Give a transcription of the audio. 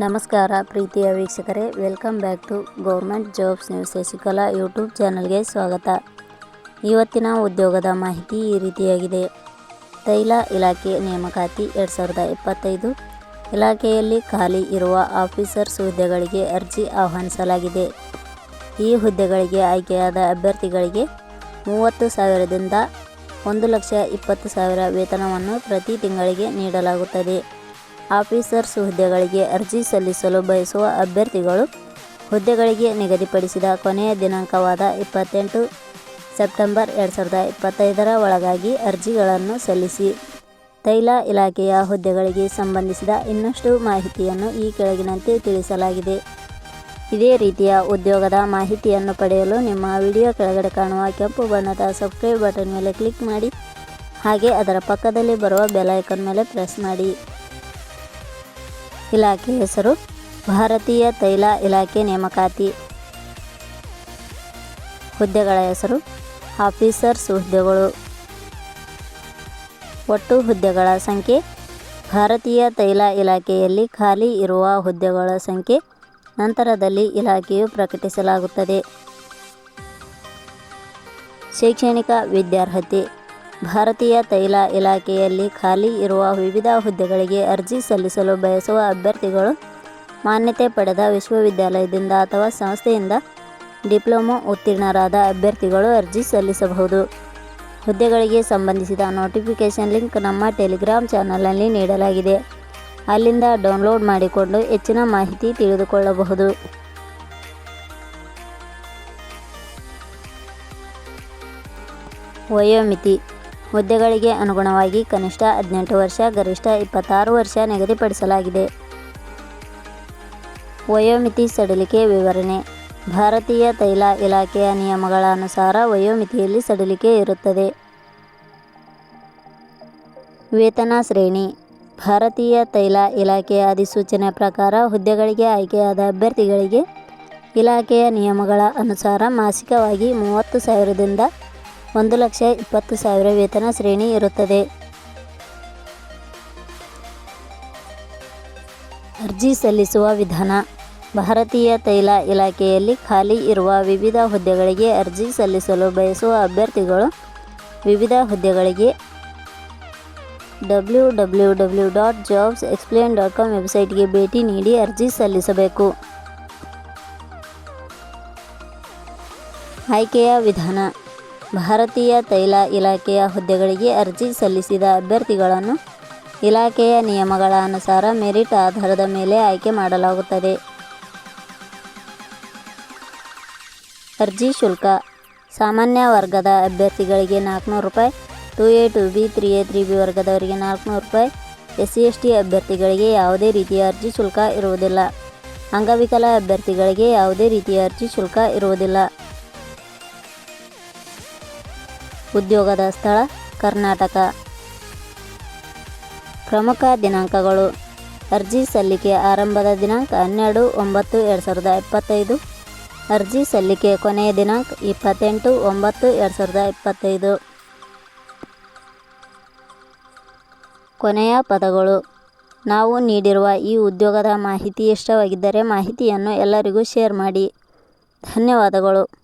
ನಮಸ್ಕಾರ ಪ್ರೀತಿಯ ವೀಕ್ಷಕರೇ welcome back to government jobs news Shashikala YouTube ಚಾನಲ್ಗೆ ಸ್ವಾಗತ. ಇವತ್ತಿನ ಉದ್ಯೋಗದ ಮಾಹಿತಿ ಈ ರೀತಿಯಾಗಿದೆ. ತೈಲ ಇಲಾಖೆ ನೇಮಕಾತಿ ಎರಡು ಸಾವಿರದ ಇಪ್ಪತ್ತೈದು. ಇಲಾಖೆಯಲ್ಲಿ ಖಾಲಿ ಇರುವ ಆಫೀಸರ್ಸ್ ಹುದ್ದೆಗಳಿಗೆ ಅರ್ಜಿ ಆಹ್ವಾನಿಸಲಾಗಿದೆ. ಈ ಹುದ್ದೆಗಳಿಗೆ ಆಯ್ಕೆಯಾದ ಅಭ್ಯರ್ಥಿಗಳಿಗೆ ಮೂವತ್ತು ಸಾವಿರದಿಂದ ಒಂದು ಲಕ್ಷ ಇಪ್ಪತ್ತು ಸಾವಿರ ವೇತನವನ್ನು ಪ್ರತಿ ತಿಂಗಳಿಗೆ ನೀಡಲಾಗುತ್ತದೆ. ಆಫೀಸರ್ಸ್ ಹುದ್ದೆಗಳಿಗೆ ಅರ್ಜಿ ಸಲ್ಲಿಸಲು ಬಯಸುವ ಅಭ್ಯರ್ಥಿಗಳು ಹುದ್ದೆಗಳಿಗೆ ನಿಗದಿಪಡಿಸಿದ ಕೊನೆಯ ದಿನಾಂಕವಾದ ಇಪ್ಪತ್ತೆಂಟು ಸೆಪ್ಟೆಂಬರ್ ಎರಡು ಸಾವಿರದ ಇಪ್ಪತ್ತೈದರ ಒಳಗಾಗಿ ಅರ್ಜಿಗಳನ್ನು ಸಲ್ಲಿಸಿ. ತೈಲ ಇಲಾಖೆಯ ಹುದ್ದೆಗಳಿಗೆ ಸಂಬಂಧಿಸಿದ ಇನ್ನಷ್ಟು ಮಾಹಿತಿಯನ್ನು ಈ ಕೆಳಗಿನಂತೆ ತಿಳಿಸಲಾಗಿದೆ. ಇದೇ ರೀತಿಯ ಉದ್ಯೋಗದ ಮಾಹಿತಿಯನ್ನು ಪಡೆಯಲು ನಿಮ್ಮ ವಿಡಿಯೋ ಕೆಳಗಡೆ ಕಾಣುವ ಕೆಂಪು ಬಣ್ಣದ ಸಬ್ಸ್ಕ್ರೈಬ್ ಬಟನ್ ಮೇಲೆ ಕ್ಲಿಕ್ ಮಾಡಿ, ಹಾಗೆ ಅದರ ಪಕ್ಕದಲ್ಲಿ ಬರುವ ಬೆಲ್ ಐಕಾನ್ ಮೇಲೆ ಪ್ರೆಸ್ ಮಾಡಿ. ಇಲಾಖೆ ಹೆಸರು ಭಾರತೀಯ ತೈಲ ಇಲಾಖೆ ನೇಮಕಾತಿ ಹುದ್ದೆಗಳ ಹೆಸರು ಆಫೀಸರ್ಸ್ ಹುದ್ದೆಗಳು. ಒಟ್ಟು ಹುದ್ದೆಗಳ ಸಂಖ್ಯೆ ಭಾರತೀಯ ತೈಲ ಇಲಾಖೆಯಲ್ಲಿ ಖಾಲಿ ಇರುವ ಹುದ್ದೆಗಳ ಸಂಖ್ಯೆ ನಂತರದಲ್ಲಿ ಇಲಾಖೆಯು ಪ್ರಕಟಿಸಲಾಗುತ್ತದೆ. ಶೈಕ್ಷಣಿಕ ವಿದ್ಯಾರ್ಹತೆ ಭಾರತೀಯ ತೈಲ ಇಲಾಖೆಯಲ್ಲಿ ಖಾಲಿ ಇರುವ ವಿವಿಧ ಹುದ್ದೆಗಳಿಗೆ ಅರ್ಜಿ ಸಲ್ಲಿಸಲು ಬಯಸುವ ಅಭ್ಯರ್ಥಿಗಳು ಮಾನ್ಯತೆ ಪಡೆದ ವಿಶ್ವವಿದ್ಯಾಲಯದಿಂದ ಅಥವಾ ಸಂಸ್ಥೆಯಿಂದ ಡಿಪ್ಲೊಮೊ ಉತ್ತೀರ್ಣರಾದ ಅಭ್ಯರ್ಥಿಗಳು ಅರ್ಜಿ ಸಲ್ಲಿಸಬಹುದು. ಹುದ್ದೆಗಳಿಗೆ ಸಂಬಂಧಿಸಿದ ನೋಟಿಫಿಕೇಷನ್ ಲಿಂಕ್ ನಮ್ಮ ಟೆಲಿಗ್ರಾಮ್ ಚಾನಲ್ನಲ್ಲಿ ನೀಡಲಾಗಿದೆ. ಅಲ್ಲಿಂದ ಡೌನ್ಲೋಡ್ ಮಾಡಿಕೊಂಡು ಹೆಚ್ಚಿನ ಮಾಹಿತಿ ತಿಳಿದುಕೊಳ್ಳಬಹುದು. ವಯೋಮಿತಿ ಹುದ್ದೆಗಳಿಗೆ ಅನುಗುಣವಾಗಿ ಕನಿಷ್ಠ ಹದಿನೆಂಟು ವರ್ಷ, ಗರಿಷ್ಠ ಇಪ್ಪತ್ತಾರು ವರ್ಷ ನಿಗದಿಪಡಿಸಲಾಗಿದೆ. ವಯೋಮಿತಿ ಸಡಿಲಿಕೆ ವಿವರಣೆ. ಭಾರತೀಯ ತೈಲ ಇಲಾಖೆಯ ನಿಯಮಗಳ ಅನುಸಾರ ವಯೋಮಿತಿಯಲ್ಲಿ ಸಡಿಲಿಕೆ ಇರುತ್ತದೆ. ವೇತನ ಶ್ರೇಣಿ. ಭಾರತೀಯ ತೈಲ ಇಲಾಖೆಯ ಅಧಿಸೂಚನೆ ಪ್ರಕಾರ ಹುದ್ದೆಗಳಿಗೆ ಆಯ್ಕೆಯಾದ ಅಭ್ಯರ್ಥಿಗಳಿಗೆ ಇಲಾಖೆಯ ನಿಯಮಗಳ ಅನುಸಾರ ಮಾಸಿಕವಾಗಿ ಮೂವತ್ತು ಸಾವಿರದಿಂದ ಒಂದು ಲಕ್ಷ ಇಪ್ಪತ್ತು ಸಾವಿರ ವೇತನ ಶ್ರೇಣಿ ಇರುತ್ತದೆ. ಅರ್ಜಿ ಸಲ್ಲಿಸುವ ವಿಧಾನ. ಭಾರತೀಯ ತೈಲ ಇಲಾಖೆಯಲ್ಲಿ ಖಾಲಿ ಇರುವ ವಿವಿಧ ಹುದ್ದೆಗಳಿಗೆ ಅರ್ಜಿ ಸಲ್ಲಿಸಲು ಬಯಸುವ ಅಭ್ಯರ್ಥಿಗಳು ವಿವಿಧ ಹುದ್ದೆಗಳಿಗೆ W W W dot jobs explain dot com ವೆಬ್ಸೈಟ್ಗೆ ಭೇಟಿ ನೀಡಿ ಅರ್ಜಿ ಸಲ್ಲಿಸಬೇಕು. ಆಯ್ಕೆಯ ವಿಧಾನ. ಭಾರತೀಯ ತೈಲ ಇಲಾಖೆಯ ಹುದ್ದೆಗಳಿಗೆ ಅರ್ಜಿ ಸಲ್ಲಿಸಿದ ಅಭ್ಯರ್ಥಿಗಳನ್ನು ಇಲಾಖೆಯ ನಿಯಮಗಳ ಅನುಸಾರ ಮೆರಿಟ್ ಆಧಾರದ ಮೇಲೆ ಆಯ್ಕೆ ಮಾಡಲಾಗುತ್ತದೆ. ಅರ್ಜಿ ಶುಲ್ಕ. ಸಾಮಾನ್ಯ ವರ್ಗದ ಅಭ್ಯರ್ಥಿಗಳಿಗೆ ನಾಲ್ಕುನೂರು ರೂಪಾಯಿ, two A two B, three A three B ವರ್ಗದವರಿಗೆ ನಾಲ್ಕುನೂರು ರೂಪಾಯಿ. ಎಸ್ ಸಿ ಎಸ್ ಟಿ ಅಭ್ಯರ್ಥಿಗಳಿಗೆ ಯಾವುದೇ ರೀತಿಯ ಅರ್ಜಿ ಶುಲ್ಕ ಇರುವುದಿಲ್ಲ. ಅಂಗವಿಕಲ ಅಭ್ಯರ್ಥಿಗಳಿಗೆ ಯಾವುದೇ ರೀತಿಯ ಅರ್ಜಿ ಶುಲ್ಕ ಇರುವುದಿಲ್ಲ. ಉದ್ಯೋಗದ ಸ್ಥಳ ಕರ್ನಾಟಕ. ಪ್ರಮುಖ ದಿನಾಂಕಗಳು. ಅರ್ಜಿ ಸಲ್ಲಿಕೆ ಆರಂಭದ ದಿನಾಂಕ ಹನ್ನೆರಡು ಒಂಬತ್ತು ಎರಡು ಸಾವಿರದ ಇಪ್ಪತ್ತೈದು. ಅರ್ಜಿ ಸಲ್ಲಿಕೆ ಕೊನೆಯ ದಿನಾಂಕ ಇಪ್ಪತ್ತೆಂಟು ಒಂಬತ್ತು ಎರಡು ಸಾವಿರದ ಇಪ್ಪತ್ತೈದು. ಕೊನೆಯ ಪದಗಳು. ನಾವು ನೀಡಿರುವ ಈ ಉದ್ಯೋಗದ ಮಾಹಿತಿ ಇಷ್ಟವಾಗಿದ್ದರೆ ಮಾಹಿತಿಯನ್ನು ಎಲ್ಲರಿಗೂ ಶೇರ್ ಮಾಡಿ. ಧನ್ಯವಾದಗಳು.